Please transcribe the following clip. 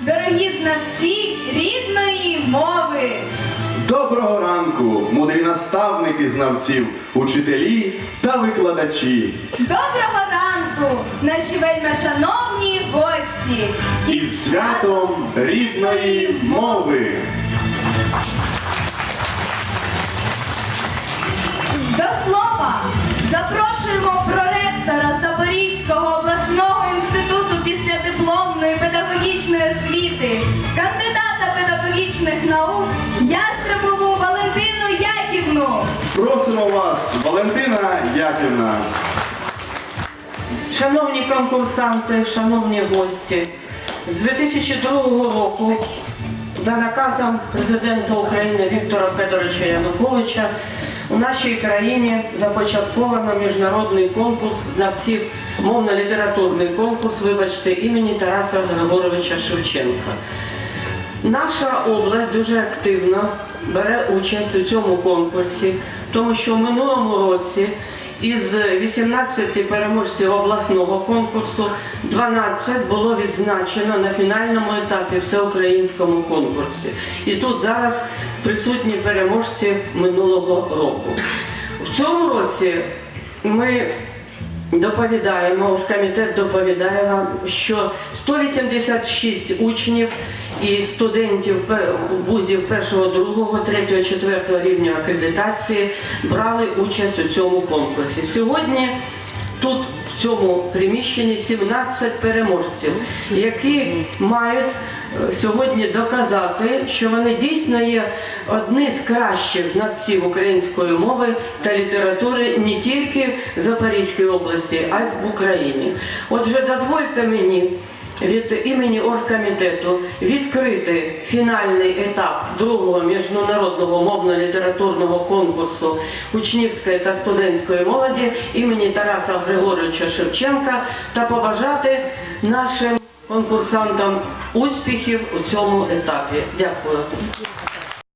дорогі знавці рідної мови! Доброго ранку, мудрі наставники знавців, учителі та викладачі. Доброго ранку, наші вельми шановні гості! І святом рідної мови. Яківна. Шановні конкурсанти, шановні гості, з 2002 року за наказом президента України Віктора Федоровича Януковича у нашій країні започатковано міжнародний конкурс знавців, мовно-літературний конкурс, вибачте, імені Тараса Григоровича Шевченка. Наша область дуже активно бере участь у цьому конкурсі, тому що в минулому році із 18 переможців обласного конкурсу 12 було відзначено на фінальному етапі всеукраїнському конкурсі. І тут зараз присутні переможці минулого року. В цьому році ми Доповідаємо, комітет доповідає вам, що 186 учнів і студентів вузів першого, другого, третього, четвертого рівня акредитації брали участь у цьому конкурсі. Сьогодні тут в цьому приміщенні 17 переможців, які мають е, сьогодні доказати, що вони дійсно є одні з кращих знавців української мови та літератури не тільки в Запорізькій області, а й в Україні. Отже, дозвольте мені від імені оргкомітету відкрити фінальний етап другого міжнародного мовно-літературного конкурсу учнівської та студентської молоді імені Тараса Григоровича Шевченка та побажати нашим конкурсантам успіхів у цьому етапі. Дякую.